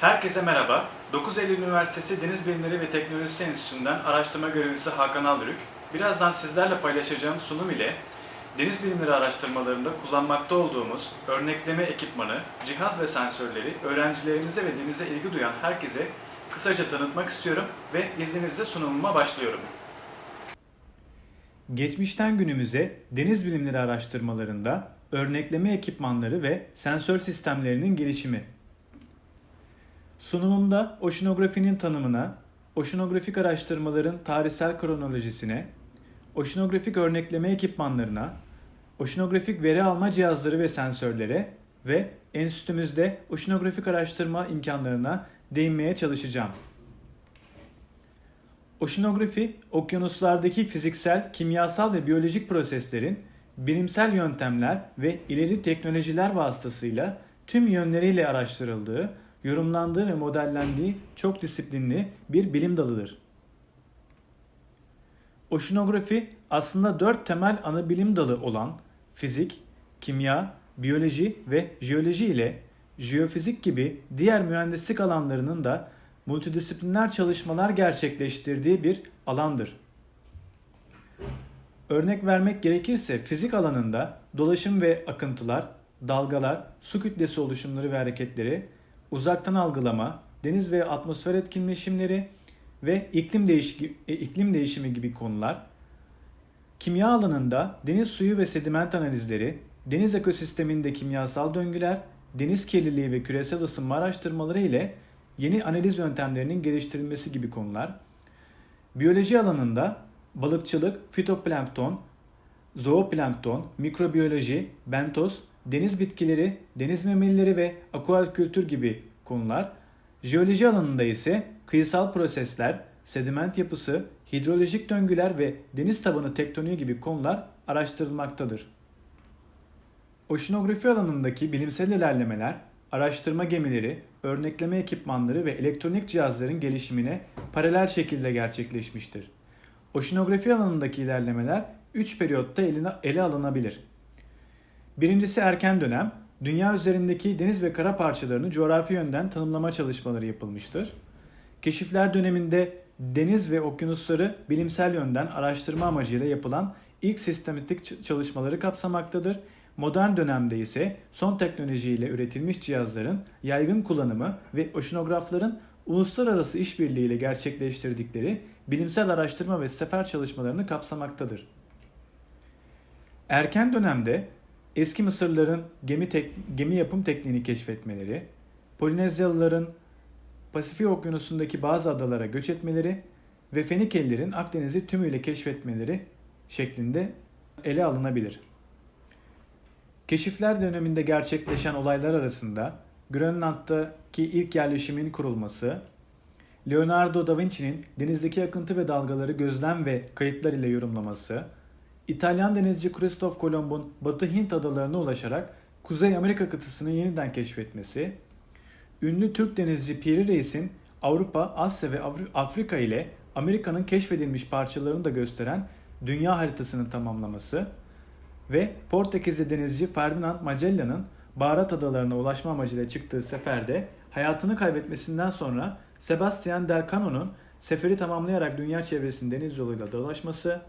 Herkese merhaba. 9 Eylül Üniversitesi Deniz Bilimleri ve Teknolojisi Enstitüsü'nden araştırma görevlisi Hakan Aldırık. Birazdan sizlerle paylaşacağım sunum ile deniz bilimleri araştırmalarında kullanmakta olduğumuz örnekleme ekipmanı, cihaz ve sensörleri öğrencilerimize ve denize ilgi duyan herkese kısaca tanıtmak istiyorum ve izninizle sunumuma başlıyorum. Geçmişten günümüze deniz bilimleri araştırmalarında örnekleme ekipmanları ve sensör sistemlerinin gelişimi Sunumumda oşinografinin tanımına, oşinografik araştırmaların tarihsel kronolojisine, oşinografik örnekleme ekipmanlarına, oşinografik veri alma cihazları ve sensörlere ve enstitümüzde oşinografik araştırma imkanlarına değinmeye çalışacağım. Oşinografi, okyanuslardaki fiziksel, kimyasal ve biyolojik proseslerin bilimsel yöntemler ve ileri teknolojiler vasıtasıyla tüm yönleriyle araştırıldığı, yorumlandığı ve modellendiği çok disiplinli bir bilim dalıdır. Oşinografi aslında dört temel ana bilim dalı olan fizik, kimya, biyoloji ve jeoloji ile jeofizik gibi diğer mühendislik alanlarının da multidisipliner çalışmalar gerçekleştirdiği bir alandır. Örnek vermek gerekirse fizik alanında dolaşım ve akıntılar, dalgalar, su kütlesi oluşumları ve hareketleri, uzaktan algılama, deniz ve atmosfer etkileşimleri ve iklim, değişimi, iklim değişimi gibi konular, kimya alanında deniz suyu ve sediment analizleri, deniz ekosisteminde kimyasal döngüler, deniz kirliliği ve küresel ısınma araştırmaları ile yeni analiz yöntemlerinin geliştirilmesi gibi konular, biyoloji alanında balıkçılık, fitoplankton, zooplankton, mikrobiyoloji, bentoz, deniz bitkileri, deniz memelileri ve akuakultür gibi konular, jeoloji alanında ise kıyısal prosesler, sediment yapısı, hidrolojik döngüler ve deniz tabanı tektoniği gibi konular araştırılmaktadır. Oşinografi alanındaki bilimsel ilerlemeler, araştırma gemileri, örnekleme ekipmanları ve elektronik cihazların gelişimine paralel şekilde gerçekleşmiştir. Oşinografi alanındaki ilerlemeler 3 periyotta ele alınabilir. Birincisi erken dönem, dünya üzerindeki deniz ve kara parçalarını coğrafi yönden tanımlama çalışmaları yapılmıştır. Keşifler döneminde deniz ve okyanusları bilimsel yönden araştırma amacıyla yapılan ilk sistematik çalışmaları kapsamaktadır. Modern dönemde ise son teknolojiyle üretilmiş cihazların yaygın kullanımı ve oşinografların uluslararası işbirliğiyle gerçekleştirdikleri bilimsel araştırma ve sefer çalışmalarını kapsamaktadır. Erken dönemde eski Mısırlıların gemi, tek, gemi yapım tekniğini keşfetmeleri, Polinezyalıların Pasifik Okyanusu'ndaki bazı adalara göç etmeleri ve Fenikelilerin Akdeniz'i tümüyle keşfetmeleri şeklinde ele alınabilir. Keşifler döneminde gerçekleşen olaylar arasında Grönland'daki ilk yerleşimin kurulması, Leonardo da Vinci'nin denizdeki akıntı ve dalgaları gözlem ve kayıtlar ile yorumlaması, İtalyan denizci Christoph Kolomb'un Batı Hint adalarına ulaşarak Kuzey Amerika kıtasını yeniden keşfetmesi, ünlü Türk denizci Piri Reis'in Avrupa, Asya ve Afrika ile Amerika'nın keşfedilmiş parçalarını da gösteren dünya haritasını tamamlaması ve Portekizli denizci Ferdinand Magellan'ın Baharat Adalarına ulaşma amacıyla çıktığı seferde hayatını kaybetmesinden sonra Sebastian Del Cano'nun seferi tamamlayarak dünya çevresinde deniz yoluyla dolaşması,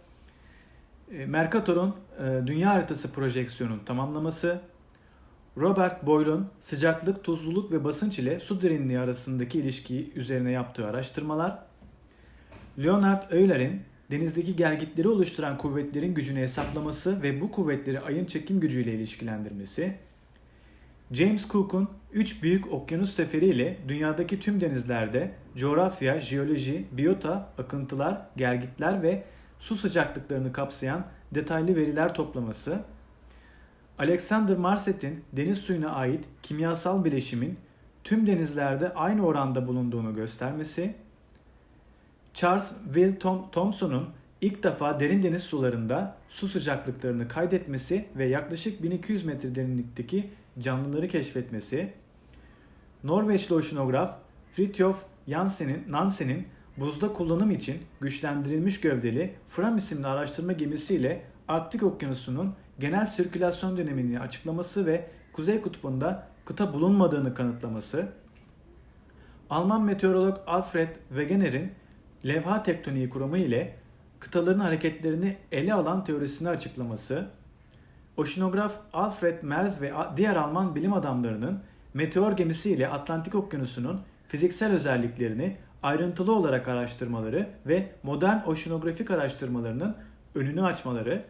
Mercator'un e, dünya haritası projeksiyonun tamamlaması, Robert Boyle'un sıcaklık, tuzluluk ve basınç ile su derinliği arasındaki ilişkiyi üzerine yaptığı araştırmalar, Leonard Euler'in denizdeki gelgitleri oluşturan kuvvetlerin gücünü hesaplaması ve bu kuvvetleri ayın çekim gücüyle ilişkilendirmesi, James Cook'un 3 büyük okyanus seferiyle dünyadaki tüm denizlerde coğrafya, jeoloji, biyota, akıntılar, gelgitler ve su sıcaklıklarını kapsayan detaylı veriler toplaması, Alexander Marset'in deniz suyuna ait kimyasal bileşimin tüm denizlerde aynı oranda bulunduğunu göstermesi, Charles Will Tom Thompson'un ilk defa derin deniz sularında su sıcaklıklarını kaydetmesi ve yaklaşık 1200 metre derinlikteki canlıları keşfetmesi, Norveçli oşinograf Fridtjof Nansen'in buzda kullanım için güçlendirilmiş gövdeli Fram isimli araştırma gemisiyle Arktik Okyanusu'nun genel sirkülasyon dönemini açıklaması ve Kuzey Kutbu'nda kıta bulunmadığını kanıtlaması, Alman meteorolog Alfred Wegener'in levha tektoniği kuramı ile kıtaların hareketlerini ele alan teorisini açıklaması, oşinograf Alfred Merz ve diğer Alman bilim adamlarının meteor gemisi ile Atlantik Okyanusu'nun fiziksel özelliklerini ayrıntılı olarak araştırmaları ve modern oşinografik araştırmalarının önünü açmaları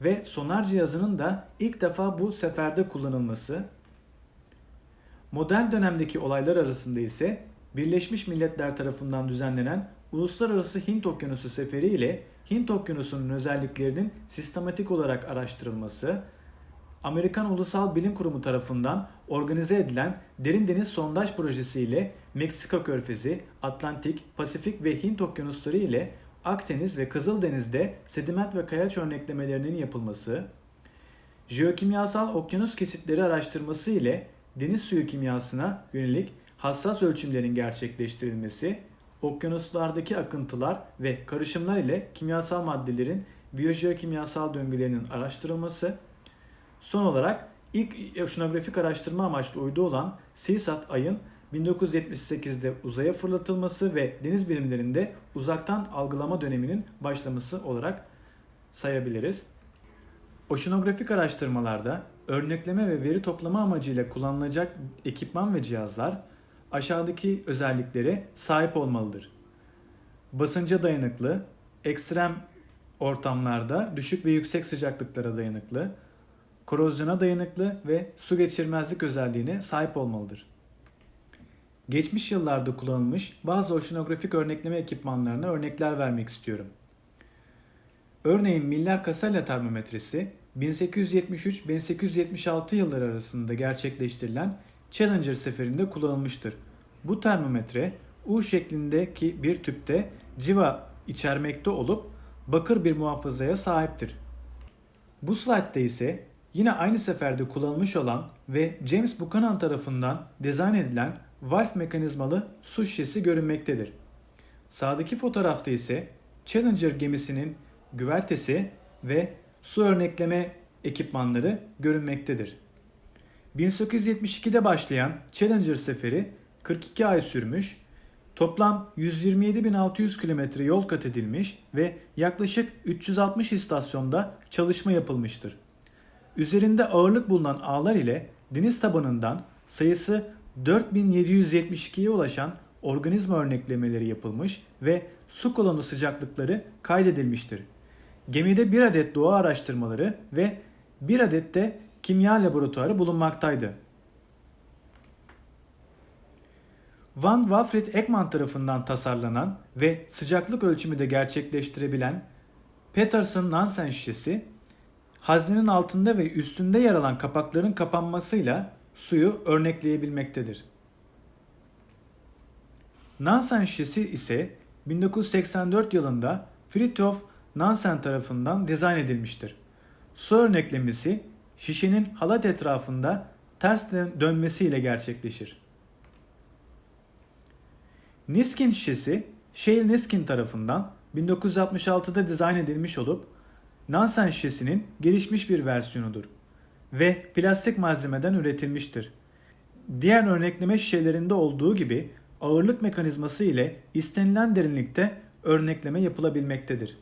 ve sonar cihazının da ilk defa bu seferde kullanılması, modern dönemdeki olaylar arasında ise Birleşmiş Milletler tarafından düzenlenen Uluslararası Hint Okyanusu Seferi ile Hint Okyanusu'nun özelliklerinin sistematik olarak araştırılması, Amerikan Ulusal Bilim Kurumu tarafından organize edilen Derin Deniz Sondaj Projesi ile Meksika Körfezi, Atlantik, Pasifik ve Hint Okyanusları ile Akdeniz ve Kızıldeniz'de sediment ve kayaç örneklemelerinin yapılması, jeokimyasal okyanus kesitleri araştırması ile deniz suyu kimyasına yönelik hassas ölçümlerin gerçekleştirilmesi, okyanuslardaki akıntılar ve karışımlar ile kimyasal maddelerin biyojeokimyasal döngülerinin araştırılması, son olarak ilk oşinografik araştırma amaçlı uydu olan SEASAT ayın 1978'de uzaya fırlatılması ve deniz bilimlerinde uzaktan algılama döneminin başlaması olarak sayabiliriz. Oşinografik araştırmalarda örnekleme ve veri toplama amacıyla kullanılacak ekipman ve cihazlar aşağıdaki özelliklere sahip olmalıdır. Basınca dayanıklı, ekstrem ortamlarda düşük ve yüksek sıcaklıklara dayanıklı, korozyona dayanıklı ve su geçirmezlik özelliğine sahip olmalıdır. Geçmiş yıllarda kullanılmış bazı oşinografik örnekleme ekipmanlarına örnekler vermek istiyorum. Örneğin Miller Casella termometresi 1873-1876 yılları arasında gerçekleştirilen Challenger seferinde kullanılmıştır. Bu termometre U şeklindeki bir tüpte civa içermekte olup bakır bir muhafazaya sahiptir. Bu slaytta ise yine aynı seferde kullanılmış olan ve James Buchanan tarafından dizayn edilen valve mekanizmalı su şişesi görünmektedir. Sağdaki fotoğrafta ise Challenger gemisinin güvertesi ve su örnekleme ekipmanları görünmektedir. 1872'de başlayan Challenger seferi 42 ay sürmüş, toplam 127.600 kilometre yol kat edilmiş ve yaklaşık 360 istasyonda çalışma yapılmıştır. Üzerinde ağırlık bulunan ağlar ile deniz tabanından sayısı 4772'ye ulaşan organizma örneklemeleri yapılmış ve su kolonu sıcaklıkları kaydedilmiştir. Gemide bir adet doğa araştırmaları ve bir adet de kimya laboratuvarı bulunmaktaydı. Van Wilfred Ekman tarafından tasarlanan ve sıcaklık ölçümü de gerçekleştirebilen Peterson Nansen şişesi, haznenin altında ve üstünde yer alan kapakların kapanmasıyla suyu örnekleyebilmektedir. Nansen şişesi ise 1984 yılında Fridtjof Nansen tarafından dizayn edilmiştir. Su örneklemesi şişenin halat etrafında ters dönmesiyle gerçekleşir. Niskin şişesi Shale Niskin tarafından 1966'da dizayn edilmiş olup Nansen şişesinin gelişmiş bir versiyonudur ve plastik malzemeden üretilmiştir. Diğer örnekleme şişelerinde olduğu gibi ağırlık mekanizması ile istenilen derinlikte örnekleme yapılabilmektedir.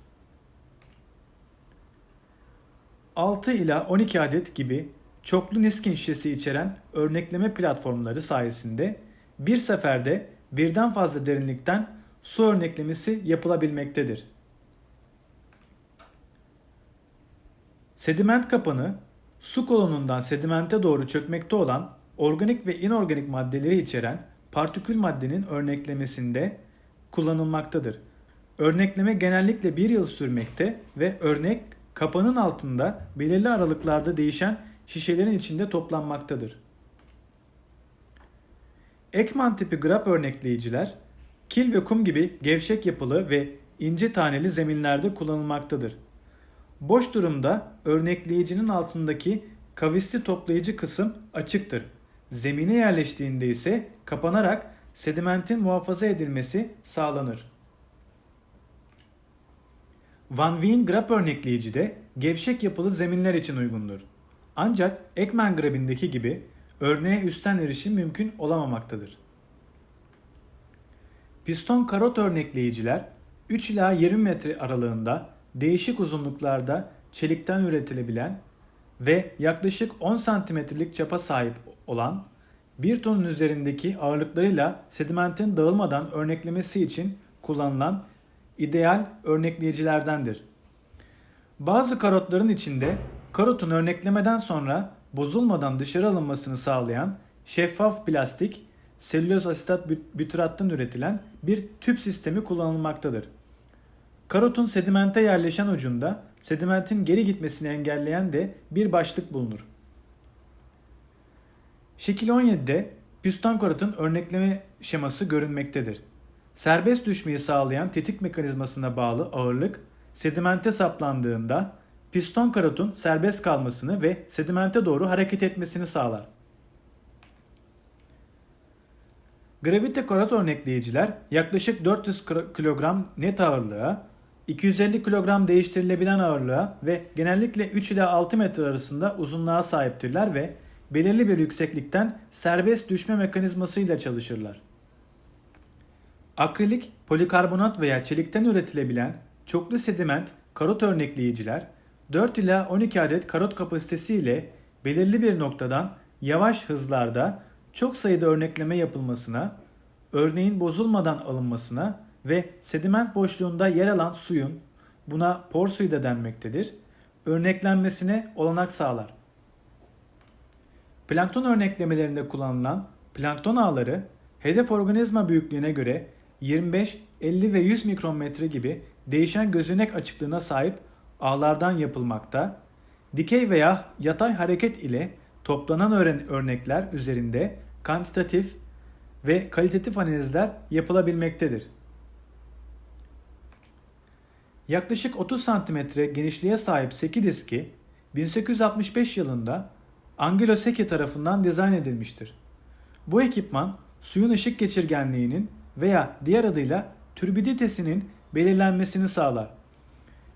6 ila 12 adet gibi çoklu Niskin şişesi içeren örnekleme platformları sayesinde bir seferde birden fazla derinlikten su örneklemesi yapılabilmektedir. Sediment kapanı su kolonundan sedimente doğru çökmekte olan organik ve inorganik maddeleri içeren partikül maddenin örneklemesinde kullanılmaktadır. Örnekleme genellikle bir yıl sürmekte ve örnek kapanın altında belirli aralıklarda değişen şişelerin içinde toplanmaktadır. Ekman tipi grap örnekleyiciler kil ve kum gibi gevşek yapılı ve ince taneli zeminlerde kullanılmaktadır. Boş durumda örnekleyicinin altındaki kavisli toplayıcı kısım açıktır. Zemine yerleştiğinde ise kapanarak sedimentin muhafaza edilmesi sağlanır. Van Wien grap örnekleyici de gevşek yapılı zeminler için uygundur. Ancak Ekman grabindeki gibi örneğe üstten erişim mümkün olamamaktadır. Piston karot örnekleyiciler 3 ila 20 metre aralığında değişik uzunluklarda çelikten üretilebilen ve yaklaşık 10 santimetrelik çapa sahip olan bir tonun üzerindeki ağırlıklarıyla sedimentin dağılmadan örneklemesi için kullanılan ideal örnekleyicilerdendir. Bazı karotların içinde karotun örneklemeden sonra bozulmadan dışarı alınmasını sağlayan şeffaf plastik selüloz asitat bütyrattan üretilen bir tüp sistemi kullanılmaktadır. Karotun sedimente yerleşen ucunda sedimentin geri gitmesini engelleyen de bir başlık bulunur. Şekil 17'de piston karotun örnekleme şeması görünmektedir. Serbest düşmeyi sağlayan tetik mekanizmasına bağlı ağırlık sedimente saplandığında piston karotun serbest kalmasını ve sedimente doğru hareket etmesini sağlar. Gravite karot örnekleyiciler yaklaşık 400 kilogram net ağırlığa, 250 kilogram değiştirilebilen ağırlığa ve genellikle 3 ile 6 metre arasında uzunluğa sahiptirler ve belirli bir yükseklikten serbest düşme mekanizmasıyla çalışırlar. Akrilik, polikarbonat veya çelikten üretilebilen çoklu sediment karot örnekleyiciler 4 ila 12 adet karot kapasitesi ile belirli bir noktadan yavaş hızlarda çok sayıda örnekleme yapılmasına, örneğin bozulmadan alınmasına ve sediment boşluğunda yer alan suyun, buna por suyu da denmektedir, örneklenmesine olanak sağlar. Plankton örneklemelerinde kullanılan plankton ağları hedef organizma büyüklüğüne göre 25, 50 ve 100 mikrometre gibi değişen gözenek açıklığına sahip ağlardan yapılmakta. Dikey veya yatay hareket ile toplanan örnekler üzerinde kantitatif ve kalitatif analizler yapılabilmektedir. Yaklaşık 30 cm genişliğe sahip seki diski 1865 yılında Angelo Secchi tarafından dizayn edilmiştir. Bu ekipman suyun ışık geçirgenliğinin veya diğer adıyla türbiditesinin belirlenmesini sağlar.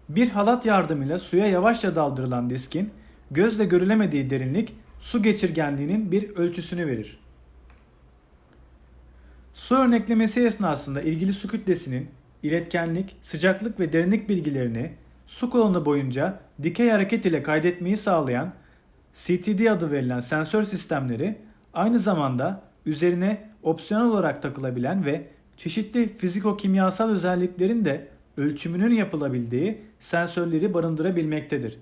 Bir halat yardımıyla suya yavaşça daldırılan diskin gözle görülemediği derinlik su geçirgenliğinin bir ölçüsünü verir. Su örneklemesi esnasında ilgili su kütlesinin iletkenlik, sıcaklık ve derinlik bilgilerini su kolonu boyunca dikey hareket ile kaydetmeyi sağlayan CTD adı verilen sensör sistemleri aynı zamanda üzerine opsiyonel olarak takılabilen ve çeşitli fiziko-kimyasal özelliklerin de ölçümünün yapılabildiği sensörleri barındırabilmektedir.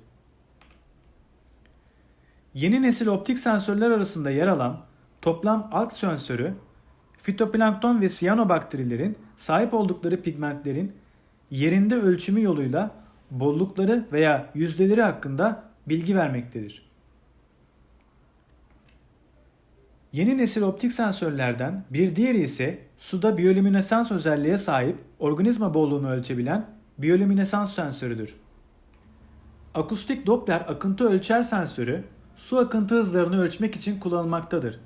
Yeni nesil optik sensörler arasında yer alan toplam alg sensörü, fitoplankton ve siyanobakterilerin sahip oldukları pigmentlerin yerinde ölçümü yoluyla bollukları veya yüzdeleri hakkında bilgi vermektedir. Yeni nesil optik sensörlerden bir diğeri ise suda biyolüminesans özelliğe sahip organizma bolluğunu ölçebilen biyolüminesans sensörüdür. Akustik Doppler akıntı ölçer sensörü su akıntı hızlarını ölçmek için kullanılmaktadır.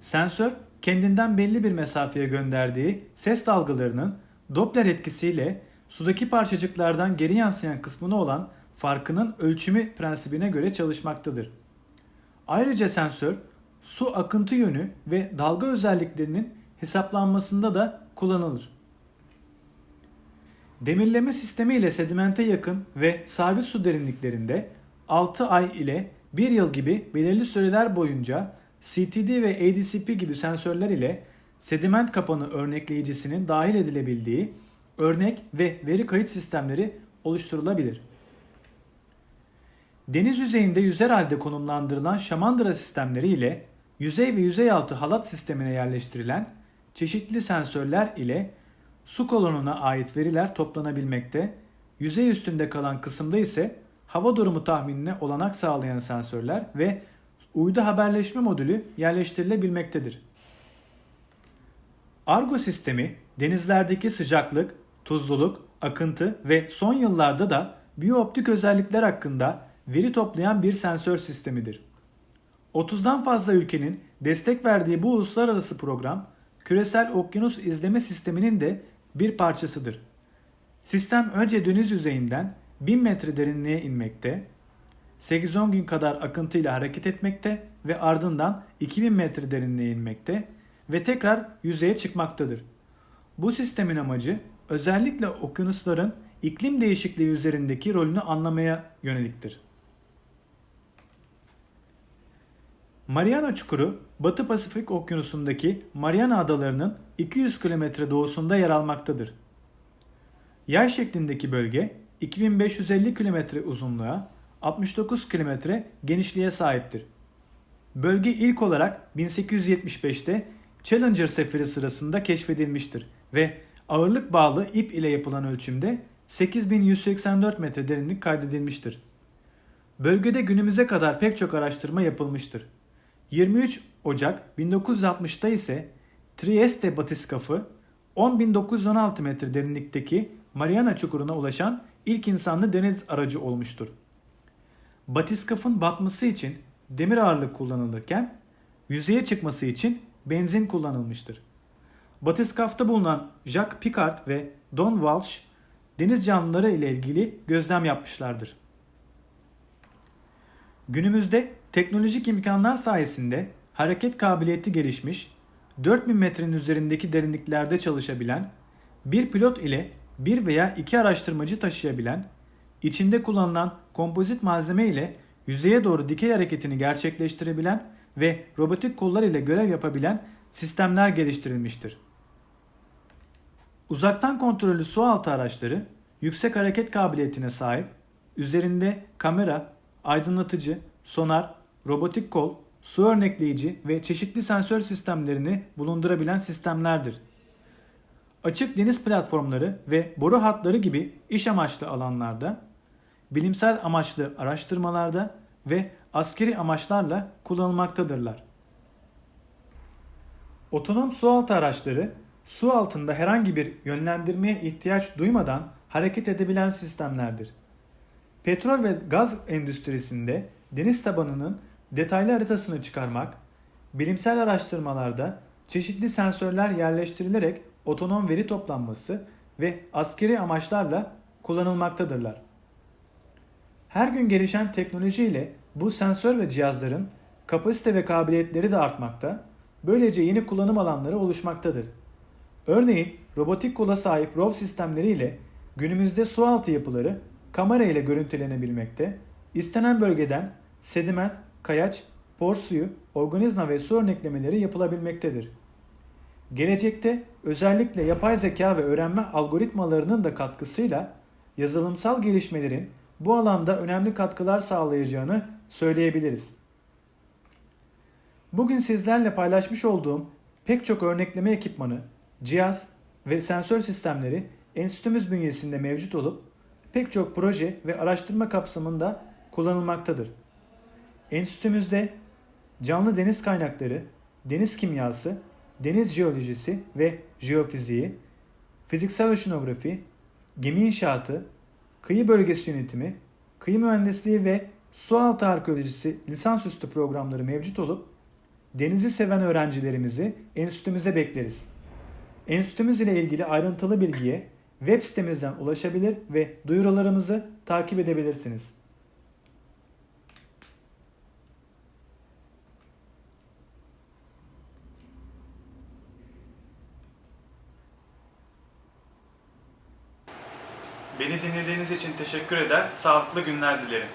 Sensör kendinden belli bir mesafeye gönderdiği ses dalgalarının Doppler etkisiyle sudaki parçacıklardan geri yansıyan kısmına olan farkının ölçümü prensibine göre çalışmaktadır. Ayrıca sensör su akıntı yönü ve dalga özelliklerinin hesaplanmasında da kullanılır. Demirleme sistemi ile sedimente yakın ve sabit su derinliklerinde 6 ay ile 1 yıl gibi belirli süreler boyunca CTD ve ADCP gibi sensörler ile sediment kapanı örnekleyicisinin dahil edilebildiği örnek ve veri kayıt sistemleri oluşturulabilir. Deniz yüzeyinde yüzer halde konumlandırılan şamandıra sistemleri ile yüzey ve yüzey altı halat sistemine yerleştirilen çeşitli sensörler ile su kolonuna ait veriler toplanabilmekte, yüzey üstünde kalan kısımda ise hava durumu tahminine olanak sağlayan sensörler ve uydu haberleşme modülü yerleştirilebilmektedir. Argo sistemi denizlerdeki sıcaklık, tuzluluk, akıntı ve son yıllarda da biyooptik özellikler hakkında veri toplayan bir sensör sistemidir. 30'dan fazla ülkenin destek verdiği bu uluslararası program, küresel okyanus izleme sisteminin de bir parçasıdır. Sistem önce deniz yüzeyinden 1000 metre derinliğe inmekte, 8-10 gün kadar akıntıyla hareket etmekte ve ardından 2000 metre derinliğe inmekte ve tekrar yüzeye çıkmaktadır. Bu sistemin amacı özellikle okyanusların iklim değişikliği üzerindeki rolünü anlamaya yöneliktir. Mariana Çukuru, Batı Pasifik Okyanusu'ndaki Mariana Adaları'nın 200 kilometre doğusunda yer almaktadır. Yay şeklindeki bölge 2550 kilometre uzunluğa, 69 kilometre genişliğe sahiptir. Bölge ilk olarak 1875'te Challenger seferi sırasında keşfedilmiştir ve ağırlık bağlı ip ile yapılan ölçümde 8184 metre derinlik kaydedilmiştir. Bölgede günümüze kadar pek çok araştırma yapılmıştır. 23 Ocak 1960'ta ise Trieste batiskafı 10.916 metre derinlikteki Mariana Çukuru'na ulaşan ilk insanlı deniz aracı olmuştur. Batiskafın batması için demir ağırlık kullanılırken yüzeye çıkması için benzin kullanılmıştır. Batiskafta bulunan Jacques Picard ve Don Walsh deniz canlıları ile ilgili gözlem yapmışlardır. Günümüzde teknolojik imkanlar sayesinde hareket kabiliyeti gelişmiş, 4000 metrenin üzerindeki derinliklerde çalışabilen, bir pilot ile bir veya iki araştırmacı taşıyabilen, içinde kullanılan kompozit malzeme ile yüzeye doğru dikey hareketini gerçekleştirebilen ve robotik kollar ile görev yapabilen sistemler geliştirilmiştir. Uzaktan kontrollü sualtı araçları yüksek hareket kabiliyetine sahip, üzerinde kamera, aydınlatıcı, sonar, robotik kol, su örnekleyici ve çeşitli sensör sistemlerini bulundurabilen sistemlerdir. Açık deniz platformları ve boru hatları gibi iş amaçlı alanlarda, bilimsel amaçlı araştırmalarda ve askeri amaçlarla kullanılmaktadırlar. Otonom sualtı araçları su altında herhangi bir yönlendirmeye ihtiyaç duymadan hareket edebilen sistemlerdir. Petrol ve gaz endüstrisinde deniz tabanının detaylı haritasını çıkarmak, bilimsel araştırmalarda çeşitli sensörler yerleştirilerek otonom veri toplanması ve askeri amaçlarla kullanılmaktadırlar. Her gün gelişen teknoloji ile bu sensör ve cihazların kapasite ve kabiliyetleri de artmakta, böylece yeni kullanım alanları oluşmaktadır. Örneğin robotik kola sahip ROV sistemleri ile günümüzde sualtı yapıları kamera ile görüntülenebilmekte, istenen bölgeden sediment, kayaç, por suyu, organizma ve su örneklemeleri yapılabilmektedir. Gelecekte özellikle yapay zeka ve öğrenme algoritmalarının da katkısıyla yazılımsal gelişmelerin bu alanda önemli katkılar sağlayacağını söyleyebiliriz. Bugün sizlerle paylaşmış olduğum pek çok örnekleme ekipmanı, cihaz ve sensör sistemleri enstitümüz bünyesinde mevcut olup pek çok proje ve araştırma kapsamında kullanılmaktadır. Enstitümüzde canlı deniz kaynakları, deniz kimyası, deniz jeolojisi ve jeofiziği, fiziksel oşinografi, gemi inşaatı, kıyı bölgesi yönetimi, kıyı mühendisliği ve sualtı arkeolojisi lisansüstü programları mevcut olup denizi seven öğrencilerimizi enstitümüze bekleriz. Enstitümüz ile ilgili ayrıntılı bilgiye web sitemizden ulaşabilir ve duyurularımızı takip edebilirsiniz. Dinlediğiniz için teşekkür eder, sağlıklı günler dilerim.